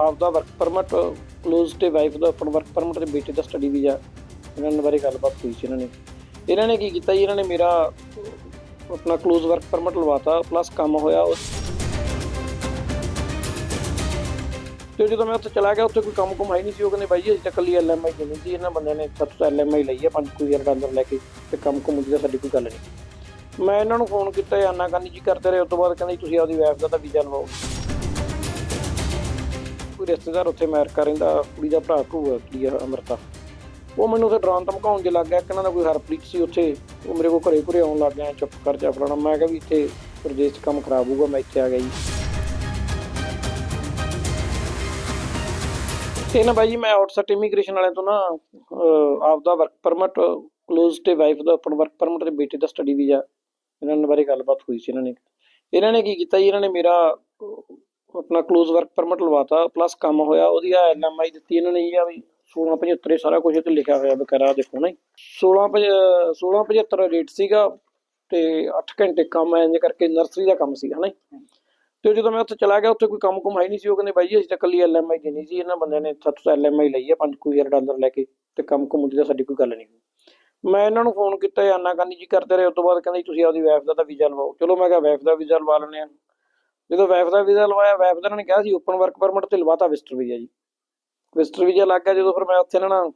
ਆਪਦਾ work permit close ਤੇ wife ਦਾ ਆਪਣਾ ਵਰਕ ਪਰਮਿਟ ਤੇ ਬੇਟੇ ਦਾ ਸਟੱਡੀ ਵੀਜ਼ਾ ਇਹਨਾਂ ਬਾਰੇ ਗੱਲਬਾਤ ਹੋਈ ਸੀ ਇਹਨਾਂ ਨੇ। ਇਹਨਾਂ ਨੇ ਕੀ ਕੀਤਾ ਜੀ? ਇਹਨਾਂ ਨੇ ਮੇਰਾ ਆਪਣਾ ਕਲੋਜ਼ ਵਰਕ ਪਰਮਿਟ ਲਵਾਤਾ ਪਲੱਸ ਕੰਮ ਹੋਇਆ ਉਸ ਤੇ ਜਦੋਂ ਮੈਂ ਉੱਥੇ ਚਲਾ ਗਿਆ, ਉੱਥੇ ਕੋਈ ਕੰਮ ਕੁਮ ਨਹੀਂ ਸੀ। ਉਹ ਕਹਿੰਦੇ, ਬਾਈ ਜੀ, ਅਸੀਂ ਤਾਂ ਕੱਲੀ ਐਲਐਮਆਈ ਦੇਣੀ ਸੀ। ਇਹਨਾਂ ਬੰਦਿਆਂ ਨੇ ਸਭ ਤੋਂ ਐਲਐਮਆਈ ਲਈ ਹੈ 5 ਕੁ ਹਜ਼ਾਰ ਡਾਲਰ ਲੈ ਕੇ ਤੇ ਕੰਮ ਕੁਮ ਦੀ ਤਾਂ ਸਾਡੀ ਕੋਈ ਗੱਲ ਨਹੀਂ। ਮੈਂ ਇਹਨਾਂ ਨੂੰ ਫੋਨ ਕੀਤਾ, ਇਹ ਆਨਾਕਾਨੀ ਜੀ ਕਰਦੇ ਰਹੇ। ਉਸ ਤੋਂ ਬਾਅਦ ਕਹਿੰਦੇ ਜੀ ਤੁਸੀਂ ਆਪਦੀ ਵਾਈਫ ਦਾ ਤਾਂ ਵੀਜ਼ਾ ਲਵਾਓ ਕੋਈ ਰਿਸ਼ਤੇਦਾਰ ਉੱਥੇ ਅਮਰੀਕਾ ਰਹਿੰਦਾ ਕੁੜੀ ਦਾ ਭਰਾ ਭੂਆ ਕੀ ਆ ਅਮਰਤਾ। ਉਹ ਮੈਨੂੰ ਉੱਥੇ ਡਰਾਉਣ ਧਮਕਾਉਣ ਜੇ ਲੱਗ ਗਿਆ ਕਿ ਇਹਨਾਂ ਦਾ ਕੋਈ ਹਰਪ੍ਰੀਤ ਸੀ ਉੱਥੇ ਉਹ ਮੇਰੇ ਕੋਲ ਘਰੇ ਘਰੇ ਆਉਣ ਲੱਗ ਗਿਆ ਚੁੱਪ ਕਰ ਜਾ ਫਲਾਣਾ। ਮੈਂ ਕਿਹਾ ਵੀ ਇੱਥੇ ਪ੍ਰਦੇਸ਼ 'ਚ ਕੰਮ ਖਰਾਬ ਹੋਊਗਾ ਮੈਂ ਇੱਥੇ ਆ ਗਿਆ ਜੀ। ਤੇ ਨਾ ਬਾਈ ਜੀ ਮੈਂ ਆਊਟਸਾਈਡ ਇਮੀਗ੍ਰੇਸ਼ਨ ਵਾਲਿਆਂ ਤੋਂ ਨਾ ਅਹ, ਆਪਦਾ ਵਰਕ ਪਰਮਿਟ ਕਲੋਜ਼ ਤੇ ਵਾਈਫ ਦਾ ਆਪਣਾ ਵਰਕ ਪਰਮਿਟ ਤੇ ਬੇਟੇ ਦਾ ਸਟੱਡੀ ਵੀਜ਼ਾ ਇਹਨਾਂ ਬਾਰੇ ਗੱਲਬਾਤ ਹੋਈ ਸੀ ਇਹਨਾਂ ਨੇ। ਇਹਨਾਂ ਨੇ ਕੀ ਕੀਤਾ ਜੀ? ਇਹਨਾਂ ਨੇ ਮੇਰਾ ਆਪਣਾ ਕਲੋਜ਼ ਵਰਕ ਪਰਮਿਟ ਲਵਾਤਾ ਪਲੱਸ ਕੰਮ ਹੋਇਆ, ਉਹਦੀ ਆ ਐਲਐਮਆਈ ਦਿੱਤੀ ਇਹਨਾਂ ਨੇ ਜੀ, ਆ ਵੀ 1675 ਸਾਰਾ ਕੁਝ ਇੱਥੇ ਲਿਖਿਆ ਹੋਇਆ ਬਕਾਰਾ ਦੇਖੋ ਨਾ 16 1675 ਰੇਟ ਸੀਗਾ ਤੇ 8 ਘੰਟੇ ਕੰਮ ਐਂ ਕਰਕੇ ਨਰਸਰੀ ਦਾ ਕੰਮ ਸੀਗਾ ਨਾ ਤੇ ਜਦੋਂ ਮੈਂ ਉੱਥੇ ਚਲਾ ਗਿਆ, ਉੱਥੇ ਕੋਈ ਕੰਮ ਕੁਮ ਹੈ ਨਹੀਂ ਸੀ, ਉਹ ਕਹਿੰਦੇ ਬਾਈ ਜੀ, ਅਸੀਂ ਤਾਂ ਕੱਲੀ ਐਲਐਮਆਈ ਦੇਣੀ ਸੀ, ਇਹਨਾਂ ਬੰਦਿਆਂ ਨੇ ਸੱਤ ਤੋਂ ਐਲਐਮਆਈ ਲਈ ਹੈ 5 ਕੁ ਹਜ਼ਾਰ ਡਾਲਰ ਲੈ ਕੇ, ਤੇ ਕੰਮ ਕੁਮ ਦੀ ਤਾਂ ਸਾਡੀ ਕੋਈ ਗੱਲ ਨਹੀਂ ਮੈਂ ਇਹਨਾਂ ਨੂੰ ਫੋਨ ਕੀਤਾ, ਇਹ ਆਨਾਕਾਨੀ ਜੀ ਕਰਦੇ ਰਹੇ, ਉਸ ਤੋਂ ਬਾਅਦ ਕਹਿੰਦੇ ਤੁਸੀਂ ਆਪਦੀ ਵਾਈਫ ਦਾ ਤਾਂ ਵੀਜ਼ਾ ਲਵਾਓ। ਚਲੋ ਮੈਂ ਕਿਹਾ ਵਾਈਫ ਦਾ ਵੀਜ਼ਾ ਲਵਾ ਲੈਣੇ ਆ ਜਦੋਂ ਵੈਫ ਦਾ ਵੀਜ਼ਾ ਲਵਾਇਆ ਵਾਈਫ ਦਾ ਇਹਨਾਂ ਨੇ ਕਿਹਾ ਸੀ ਓਪਨ ਵਰਕ ਪਰਮਿਟ ਤੇ ਲਵਾਤਾ ਵਿਜ਼ਟਰ ਵੀਜ਼ਾ ਜੀ। ਵਿਜ਼ਟਰ ਵੀਜ਼ਾ ਲੱਗ ਗਿਆ ਜਦੋਂ ਫਿਰ ਮੈਂ ਉੱਥੇ ਇਹਨਾਂ ਨਾਲ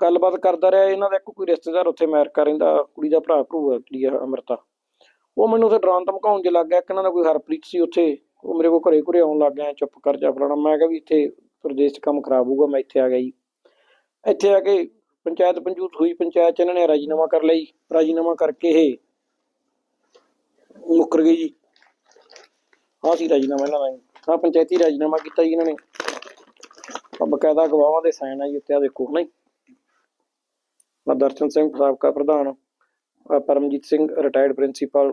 ਗੱਲਬਾਤ ਕਰਦਾ ਰਿਹਾ, ਇਹਨਾਂ ਦਾ ਇੱਕ ਕੋਈ ਰਿਸ਼ਤੇਦਾਰ ਉੱਥੇ ਅਮਰੀਕਾ ਰਹਿੰਦਾ, ਕੁੜੀ ਦਾ ਭਰਾ ਭਰੂ ਜਿਹੜੀ ਆ ਅਮਰਤਾ। ਉਹ ਮੈਨੂੰ ਉੱਥੇ ਡਰਾਉਣ ਧਮਕਾਉਣ ਜੇ ਲੱਗ ਗਿਆ ਕਿ ਇਹਨਾਂ ਦਾ ਕੋਈ ਹਰਪ੍ਰੀਤ ਸੀ ਉੱਥੇ, ਉਹ ਮੇਰੇ ਕੋਲ ਘਰੇ ਘਰੇ ਆਉਣ ਲੱਗ ਗਿਆ, ਚੁੱਪ ਕਰ ਜਾ ਫਲਾਣਾ। ਮੈਂ ਕਿਹਾ ਵੀ ਇੱਥੇ ਪ੍ਰਦੇਸ਼ 'ਚ ਕੰਮ ਖਰਾਬ ਹੋਊਗਾ, ਮੈਂ ਇੱਥੇ ਆ ਗਿਆ ਜੀ। ਇੱਥੇ ਆ ਕੇ ਪੰਚਾਇਤ ਪੰਜੂਤ ਹੋਈ, ਪੰਚਾਇਤ 'ਚ ਇਹਨਾਂ ਨੇ ਰਾਜੀਨਾਮਾ ਕਰ ਲਈ। ਰਾਜੀਨਾਮਾ ਕਰਕੇ ਇਹ ਮੁੱਕਰ ਗਈ ਜੀ। ਆਹ ਸੀ ਰਾਜੀਨਾਮਾ ਇਹਨਾਂ ਦਾ ਆਹ ਪੰਚਾਇਤੀ ਰਾਜੀਨਾਮਾ ਕੀਤਾ ਜੀ ਇਹਨਾਂ ਨੇ। ਆਹ ਬਕਾਇਦਾ ਗਵਾਹਾਂ ਦੇ ਸਾਈਨ ਆ ਜੀ ਉੱਤੇ ਆ ਦੇਖੋ ਨਹੀਂ ਆਹ ਦਰਸ਼ਨ ਸਿੰਘ ਸਾਬਕਾ ਪ੍ਰਧਾਨ Paramjit Singh retired principal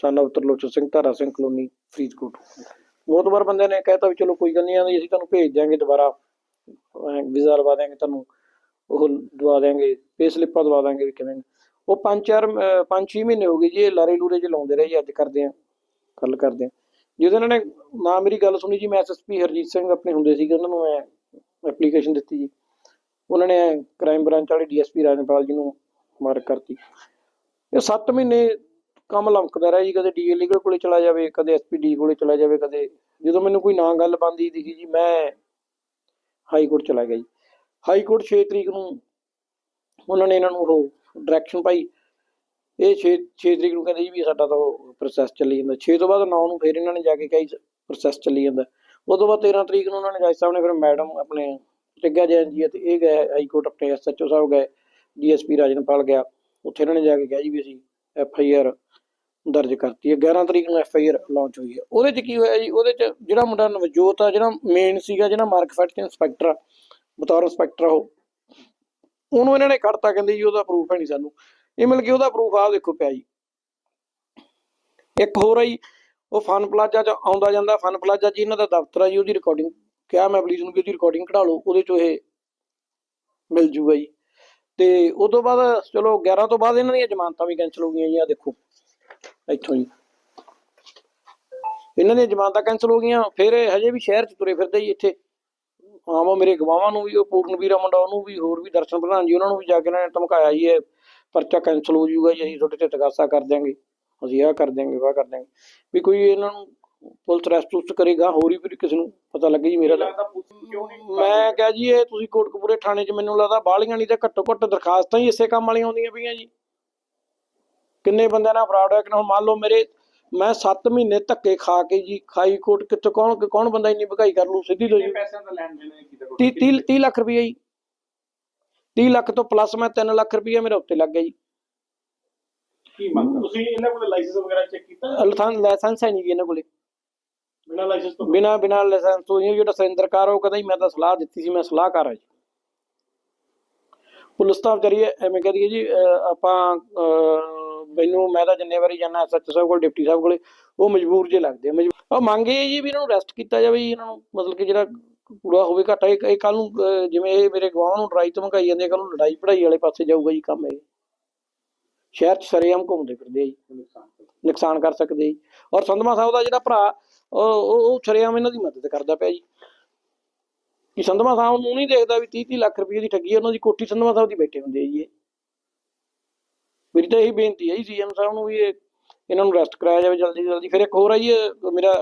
son of Tarlochan Singh, Dhara Singh colony, Faridkot. ਬਹੁਤ ਵਾਰ ਬੰਦੇ ਨੇ ਕਹਿਤਾ ਵੀ ਚਲੋ ਕੋਈ ਗੱਲ ਨਹੀਂ, ਆਂਦੀ ਅਸੀਂ ਤੁਹਾਨੂੰ ਭੇਜ ਦਿਆਂਗੇ ਦੁਬਾਰਾ। ਵੀਜ਼ਾ ਲਵਾ ਦਿਆਂਗੇ ਤੁਹਾਨੂੰ, ਉਹ ਦਵਾ ਦਿਆਂਗੇ ਪੇ ਸਲਿੱਪਾਂ ਦਵਾ ਦਿਆਂਗੇ ਵੀ ਕਿਵੇਂ। ਉਹ ਪੰਜ ਚਾਰ ਪੰਜ ਛੇ ਮਹੀਨੇ ਹੋ ਗਏ ਜੀ, ਇਹ ਲਾਰੇ ਲੂਰੇ ਜੇ ਲਾਉਂਦੇ ਰਹੇ ਜੀ, ਅੱਜ ਕਰਦੇ ਆ। ਗੱਲ ਕਰਦੇ ਆ। ਜਦੋਂ ਇਹਨਾਂ ਨੇ ਨਾ ਮੇਰੀ ਗੱਲ ਸੁਣੀ ਜੀ, ਮੈਂ ਐਸਐਸਪੀ ਹਰਜੀਤ ਸਿੰਘ ਆਪਣੇ ਹੁੰਦੇ ਸੀਗੇ, ਉਹਨਾਂ ਨੂੰ ਮੈਂ ਐਪਲੀਕੇਸ਼ਨ ਦਿੱਤੀ ਜੀ। ਉਹਨਾਂ ਨੇ ਕ੍ਰਾਈਮ ਬ੍ਰਾਂਚ ਵਾਲੇ ਡੀਐਸਪੀ ਰਾਜਨਪਾਲ ਜੀ ਨੂੰ ਮਾਰਕ ਕਰਤੀ। ਇਹ 7 ਮਹੀਨੇ ਕੰਮ ਲਮਕਦਾ ਰਿਹਾ ਜੀ, ਕਦੇ ਡੀਏ ਲੀਗਲ ਕੋਲੇ ਚਲਾ ਜਾਵੇ, ਕਦੇ ਐਸਪੀਡੀ ਕੋਲੇ ਚਲਾ ਜਾਵੇ, ਕਦੇ ਜਦੋਂ ਮੈਨੂੰ ਕੋਈ ਨਾ ਗੱਲ ਬੰਦੀ ਦਿਖੀ ਜੀ, ਮੈਂ ਹਾਈ ਕੋਰਟ ਚਲਾ ਗਿਆ ਜੀ। ਹਾਈ ਕੋਰਟ 6 ਤਰੀਕ ਨੂੰ ਉਹਨਾਂ ਨੇ ਇਹਨਾਂ ਨੂੰ ਉਹ ਡਾਇਰੈਕਸ਼ਨ ਪਾਈ। ਇਹ 6 6 ਤਰੀਕ ਨੂੰ ਕਹਿੰਦੇ ਜੀ ਵੀ ਸਾਡਾ ਤਾਂ ਪ੍ਰੋਸੈਸ ਚੱਲੀ ਜਾਂਦਾ। 6 ਤੋਂ ਬਾਅਦ 9 ਨੂੰ ਫਿਰ ਇਹਨਾਂ ਨੇ ਜਾ ਕੇ ਕਹੀ ਪ੍ਰੋਸੈਸ ਚੱਲੀ ਜਾਂਦਾ। ਉਸ ਤੋਂ ਬਾਅਦ 13 ਤਰੀਕ ਨੂੰ ਉਹਨਾਂ ਨੇ ਜੱਜ ਸਾਹਿਬ ਨੇ ਫਿਰ ਮੈਡਮ ਆਪਣੇ ਟਿੱਗਾ ਜੈਨ ਜੀ ਤੇ ਇਹ ਗਏ, ਹਾਈ ਕੋਰਟ ਆਪਣੇ ਐਸਐਚਓ ਸਾਹਿਬ ਗਏ, ਡੀਐਸਪੀ ਰਾਜਨਪਾਲ ਗਿਆ। ਉੱਥੇ ਇਹਨਾਂ ਨੇ ਜਾ ਕੇ ਕਿਹਾ ਜੀ ਵੀ ਅਸੀਂ ਐਫ ਆਈ ਆਰ ਦਰਜ ਕਰਤੀ ਹੈ। 11 ਤਰੀਕ ਨੂੰ ਐਫ ਆਈ ਆਰ ਲਾਂਚ ਹੋਈ ਹੈ। ਉਹਦੇ ਚ ਕੀ ਹੋਇਆ ਜੀ? ਉਹਦੇ ਚ ਜਿਹੜਾ ਮੁੰਡਾ ਨਵਜੋਤ ਆ, ਜਿਹੜਾ ਮੇਨ ਸੀਗਾ, ਜਿਹੜਾ ਮਾਰਕਫੈਟ ਇੰਸਪੈਕਟਰ ਆ, ਬਤੌਰ ਇੰਸਪੈਕਟਰ ਉਹ। ਉਹਨੂੰ ਇਹਨਾਂ ਨੇ ਕੱਢਤਾ, ਕਹਿੰਦੇ ਜੀ ਉਹਦਾ ਪ੍ਰੂਫ ਹੈ ਨਹੀਂ ਸਾਨੂੰ। ਇਹ ਮਿਲ ਕੇ ਉਹਦਾ ਪ੍ਰੂਫ ਆ ਦੇਖੋ ਪਿਆ ਜੀ। ਇੱਕ ਹੋਰ ਆ ਜੀ, ਉਹ ਫਨ ਪਲਾਜ਼ਾ ਚ ਆਉਂਦਾ ਜਾਂਦਾ, ਫਨ ਪਲਾਜ਼ਾ ਜੀ ਇਹਨਾਂ ਦਾ ਦਫ਼ਤਰ ਆ ਜੀ, ਉਹਦੀ ਰਿਕਾਰਡਿੰਗ ਕਿਹਾ ਮੈਂ ਪੁਲਿਸ ਨੂੰ ਵੀ ਉਹਦੀ ਰਿਕਾਰਡਿੰਗ ਕਢਾ ਲਓ, ਉਹਦੇ ਚੋਂ ਇਹ ਮਿਲ ਜੂਗਾ ਜੀ। ਤੇ ਉਸ ਤੋਂ ਬਾਅਦ ਚਲੋ 11 ਤੋਂ ਬਾਅਦ ਇਹਨਾਂ ਦੀਆਂ ਜ਼ਮਾਨਤਾਂ ਵੀ ਕੈਂਸਲ ਹੋ ਗਈਆਂ ਜੀ ਆ ਦੇਖੋ। ਇੱਥੋਂ ਜੀ। ਇਹਨਾਂ ਦੀਆਂ ਜ਼ਮਾਨਤਾਂ ਕੈਂਸਲ ਹੋ ਗਈਆਂ, ਫਿਰ ਹਜੇ ਵੀ ਸ਼ਹਿਰ ਚ ਤੁਰੇ ਫਿਰਦੇ ਜੀ ਇੱਥੇ। ਆਮੋ ਮੇਰੇ ਗਵਾਹਾਂ ਨੂੰ ਵੀ, ਉਹ ਪੂਰਨਵੀਰ ਆ ਮੁੰਡਾ ਉਹਨੂੰ ਵੀ, ਹੋਰ ਵੀ ਦਰਸ਼ਨ ਪ੍ਰਧਾਨ ਜੀ ਉਹਨਾਂ ਨੂੰ ਵੀ ਜਾ ਕੇ ਇਹਨਾਂ ਨੇ ਧਮਕਾਇਆ ਜੀ, ਇਹ ਪਰਚਾ ਕੈਂਸਲ ਹੋ ਜਾਊਗਾ ਜੀ ਅਸੀਂ ਤੁਹਾਡੇ ਤੇ ਤਗਾਸਾ ਕਰ ਦਿਆਂਗੇ। ਅਸੀਂ ਆਹ ਕਰ ਦਿਆਂਗੇ ਵਾਹ ਕਰ ਦਿਆਂਗੇ। ਵੀ ਕੋਈ ਇਹਨਾਂ ਨੂੰ ਪੁਲਿਸ ਉਸਟ ਕਰੇਗਾ ਹੋਰ ਹੀ ਫਿਰ ਕਿਸੇ ਨੂੰ ਪਤਾ ਲੱਗੇ ਜੀ ਮੇਰਾ ਮੈਂ ਕਿਹਾ ਜੀ ਇਹ ਤੁਸੀਂ ਕੋਟਕਪੂਰੇ ਥਾਣੇ 'ਚ ਮੈਨੂੰ ਲੱਗਦਾ ਬਾਲੀਆਂ ਨਹੀਂ ਤਾਂ ਘੱਟੋ ਘੱਟ ਦਰਖਾਸਤਾਂ ਹੀ ਇਸੇ ਕੰਮ ਵਾਲੀਆਂ ਆਉਂਦੀਆਂ ਪਈਆਂ ਜੀ। ਕਿੰਨੇ ਬੰਦਿਆਂ ਨਾਲ ਫਰਾਡ ਹੋਇਆ ਕਿ ਮੰਨ ਲਓ ਮੇਰੇ ਮੈਂ 7 ਮਹੀਨੇ ਧੱਕੇ ਖਾ ਕੇ ਜੀ ਖਾਈ ਕੋਟ ਕਿੱਥੇ ਕੌਣ ਕੌਣ ਬੰਦਾ ਇੰਨੀ ਭਗਾਈ ਕਰ ਲੂ ਸਿੱਧੀ ਜੀ। ਦਾ ਲੈਣ ਦੇਣ ਕੀਤਾ 30 30 30 ਲੱਖ ਰੁਪਏ ਜੀ। 30 ਲੱਖ ਤੋਂ ਪਲੱਸ ਮੈਂ 3 ਲੱਖ ਰੁਪਏ ਮੇਰੇ ਉੱਤੇ ਲੱਗ ਗਿਆ ਜੀ। ਕੀ ਮੰਗ ਤੁਸੀਂ ਇਹਨਾਂ ਕੋਲ ਲਾਇਸੈਂਸ ਵਗੈਰਾ ਚੈੱਕ ਕੀਤਾ? ਲਾਇਸੈਂਸ ਲਾਇਸੈਂਸ ਹੈ ਨਹੀਂ ਜੀ ਇਹਨਾਂ ਕੋਲੇ। ਬਿਨਾਂ ਲਾਇਸੈਂਸ ਤੋਂ? ਬਿਨਾ ਬਿਨਾ ਲਾਇਸੈਂਸ ਤੋਂ ਇਹ ਜਿਹੜਾ ਸੁਰਿੰਦਰਕਾਰ ਉਹ ਕਹਿੰਦਾ ਜੀ ਮੈਂ ਤਾਂ ਸਲਾਹ ਦਿੱਤੀ ਸੀ ਮੈਂ ਸਲਾਹਕਾਰ ਹਾਂ ਜੀ। ਪੁਲਿਸ ਤਾਂ ਵਿਚਾਰੀ ਐਵੇਂ ਕਹਦੀ ਹੈ ਜੀ ਆਪਾਂ ਮੈਨੂੰ ਮੈਂ ਤਾਂ ਜਿੰਨੇ ਵਾਰੀ ਜਾਣਾ ਸਾਹਿਬ ਕੋਲ ਡਿਪਟੀ ਸਾਹਿਬ ਕੋਲੇ ਉਹ ਮਜਬੂਰ ਜੇ ਲੱਗਦੇ ਆ। ਮਜਬੂਰ ਉਹ ਮੰਗੇ ਜੀ ਵੀ ਇਹਨਾਂ ਨੂੰ ਅਰੈਸਟ ਕੀਤਾ ਜਾਵੇ ਜੀ ਇਹਨਾਂ ਨੂੰ ਮਤਲਬ ਕਿ ਜਿਹੜਾ ਪੂਰਾ ਹੋਵੇ ਘਾਟਾ। ਇਹ ਕੱਲ ਨੂੰ ਜਿਵੇਂ ਇਹ ਮੇਰੇ ਗਵਾਹਾਂ ਨੂੰ ਲੜਾਈ ਧਮਕਾਈ ਜਾਂਦੇ ਕੱਲ ਨੂੰ ਲੜਾਈ ਪੜਾਈ ਵਾਲੇ ਪਾਸੇ ਜਾਊਗਾ ਜੀ ਕੰਮ ਇਹ। ਸ਼ਹਿਰ ਚ ਸਰੇਆਮ ਘੁੰਮਦੇ ਫਿਰਦੇ ਆ ਜੀ। ਨੁਕਸਾਨ ਕਰ ਸਕਦੇ ਜੀ। ਔਰ ਸੰਧਮਾ ਸਾਹਿਬ ਦਾ ਜਿਹੜਾ ਭਰਾ, ਉਹ ਉਹ ਸ਼ਰੇਆਮ ਇਹਨਾਂ ਦੀ ਮਦਦ ਕਰਦਾ ਪਿਆ ਜੀ। ਕਿ ਸੰਧਮਾ ਸਾਹਿਬ ਨੂੰ ਨਹੀਂ ਦੇਖਦਾ ਵੀ 30 30 ਲੱਖ ਰੁਪਏ ਦੀ ਠੱਗੀ ਉਹਨਾਂ ਦੀ ਕੋਠੀ ਸੰਧਮਾ ਸਾਹਿਬ ਦੀ ਬੈਠੇ ਹੁੰਦੇ ਆ ਜੀ ਮੇਰੀ ਤਾਂ ਇਹ ਬੇਨਤੀ ਹੈ ਜੀ ਸੀਐਮ ਸਾਹਿਬ ਨੂੰ ਵੀ ਇਹ, ਇਹਨਾਂ ਨੂੰ ਅਰੈਸਟ ਕਰਾਇਆ ਜਾਵੇ ਜਲਦੀ ਜਲਦੀ। ਫਿਰ ਇੱਕ ਹੋਰ ਹੈ ਜੀ ਮੇਰਾ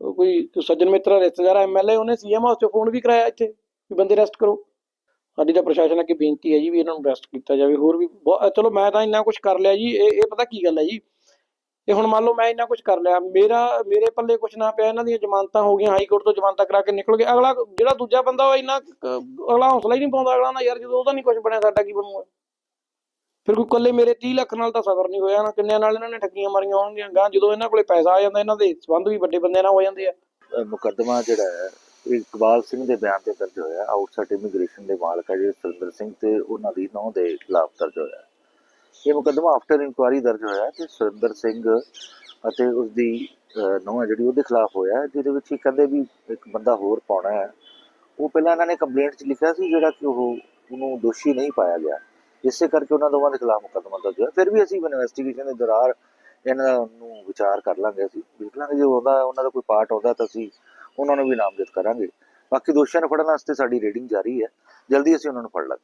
ਕੋਈ ਸੱਜਣ ਮਿੱਤਰ ਰਿਸ਼ਤੇਦਾਰ ਐਮਐਲਏ ਉਹਨੇ ਸੀਐਮ ਹਾਊਸ 'ਚ ਫੋਨ ਵੀ ਕਰਾਇਆ ਇੱਥੇ ਵੀ ਬੰਦੇ ਅਰੈਸਟ ਕਰੋ। ਸਾਡੀ ਤਾਂ ਪ੍ਰਸ਼ਾਸਨ ਅੱਗੇ ਬੇਨਤੀ ਹੈ ਜੀ ਵੀ ਇਹਨਾਂ ਨੂੰ ਅਰੈਸਟ ਕੀਤਾ ਜਾਵੇ, ਹੋਰ ਵੀ ਚਲੋ ਮੈਂ ਤਾਂ ਇੰਨਾ ਕੁਝ ਕਰ ਲਿਆ ਜੀ, ਇਹ ਇਹ ਪਤਾ ਕੀ ਗੱਲ ਹੈ ਜੀ? ਇਹ ਹੁਣ ਮੰਨ ਲਓ ਮੈਂ ਇੰਨਾ ਕੁਝ ਕਰ ਲਿਆ, ਮੇਰਾ, ਮੇਰੇ ਪੱਲੇ ਕੁਝ ਨਾ ਪਿਆ, ਇਹਨਾਂ ਦੀਆਂ ਜ਼ਮਾਨਤਾਂ ਹੋ ਗਈਆਂ, ਹਾਈ ਕੋਰਟ ਤੋਂ ਜ਼ਮਾਨਤਾਂ ਕਰਾ ਕੇ ਨਿਕਲ ਗਏ, ਅਗਲਾ ਜਿਹੜਾ ਦੂਜਾ ਬੰਦਾ ਉਹ ਇੰਨਾ ਅਗਲਾ ਹੌਸਲਾ ਹੀ ਨਹੀਂ ਪਾਉਂਦਾ, ਅਗਲਾ ਨਾ ਯਾਰ ਜਦੋਂ ਉਹਦਾ ਨਹੀਂ ਕੁਝ ਬਣਿਆ ਸਾਡਾ ਕੀ ਬਣੂਗਾ? ਫਿਰ ਕੋਈ ਇਕੱਲੇ ਮੇਰੇ 30 ਲੱਖ ਨਾਲ ਤਾਂ ਸਬਰ ਨਹੀਂ ਹੋਇਆ ਨਾ, ਕਿੰਨਿਆਂ ਨਾਲ ਇਹਨਾਂ ਨੇ ਠੱਗੀਆਂ ਮਾਰੀਆਂ ਹੋਣਗੀਆਂ ਗਾਂ ਜਦੋਂ ਇਹਨਾਂ ਕੋਲੇ ਪੈਸਾ ਆ ਜਾਂਦਾ, ਇਹਨਾਂ ਦੇ ਸੰਬੰਧ ਵੀ ਵੱਡੇ ਬੰਦਿਆਂ ਨਾਲ ਹੋ ਜਾਂਦੇ ਆ। ਮੁਕੱਦਮਾ ਜਿਹੜਾ ਹੈ ਇਕਬਾਲ ਸਿੰਘ ਦੇ ਬਿਆਨ ਤੇ ਦਰਜ ਹੋਇਆ, ਆਊਟਸਾਈਡ ਇਮੀਗ੍ਰੇਸ਼ਨ ਦੇ ਮਾਲਕ ਹੈ ਜਿਹੜੇ ਸੁਰਿੰਦਰ ਸਿੰਘ ਤੇ ਉਹਨਾਂ ਦੀ ਨੌਂ ਦੇ ਖਿਲਾਫ ਦਰਜ ਹੋਇਆ। ਇਹ ਮੁਕੱਦਮਾ ਆਫਟਰ ਇਨਕੁਆਰੀ ਦਰਜ ਹੋਇਆ ਤੇ ਸੁਰਿੰਦਰ ਸਿੰਘ ਅਤੇ ਉਸ ਦੀ ਨੌਂ ਹੈ ਜਿਹੜੀ ਉਹਦੇ ਖਿਲਾਫ ਹੋਇਆ, ਜਿਹਦੇ ਵਿੱਚ ਹੀ ਕਹਿੰਦੇ ਵੀ ਇੱਕ ਬੰਦਾ ਹੋਰ ਪਾਉਣਾ ਹੈ। ਉਹ ਪਹਿਲਾਂ ਇਹਨਾਂ ਨੇ ਕੰਪਲੇਂਟ 'ਚ ਲਿਖਿਆ ਸੀ ਜਿਹੜਾ ਕਿ ਉਹ ਉਹਨੂੰ ਦੋਸ਼ੀ ਨਹੀਂ ਪਾਇਆ ਗਿਆ। ਇਸੇ ਕਰਕੇ ਉਹਨਾਂ ਦੋਵਾਂ ਦੇ ਖਿਲਾਫ ਮੁਕੱਦਮਾ ਦਰਜ ਹੋਇਆ। ਫਿਰ ਵੀ ਅਸੀਂ ਇਨਵੈਸਟੀਗੇਸ਼ਨ ਦੇ ਦੌਰਾਨ ਇਹਨਾਂ ਨੂੰ ਵਿਚਾਰ ਕਰ ਲਾਂਗੇ ਅਸੀਂ। ਦੇਖ ਲਾਂਗੇ ਜੇ ਉਹਦਾ ਉਹਨਾਂ ਦਾ ਕੋਈ ਪਾਰਟ ਆਉਂਦਾ ਤਾਂ ਅਸੀਂ ਉਹਨਾਂ ਨੂੰ ਵੀ ਨਾਮਜ਼ਦ ਕਰਾਂਗੇ। ਬਾਕੀ ਦੋਸ਼ੀਆਂ ਨੂੰ ਫੜਨ ਵਾਸਤੇ ਸਾਡੀ ਰੇਡਿੰਗ ਜਾਰੀ ਹੈ। ਜਲਦੀ ਅਸੀਂ ਉਹਨਾਂ ਨੂੰ ਫੜ ਲਾਂਗੇ।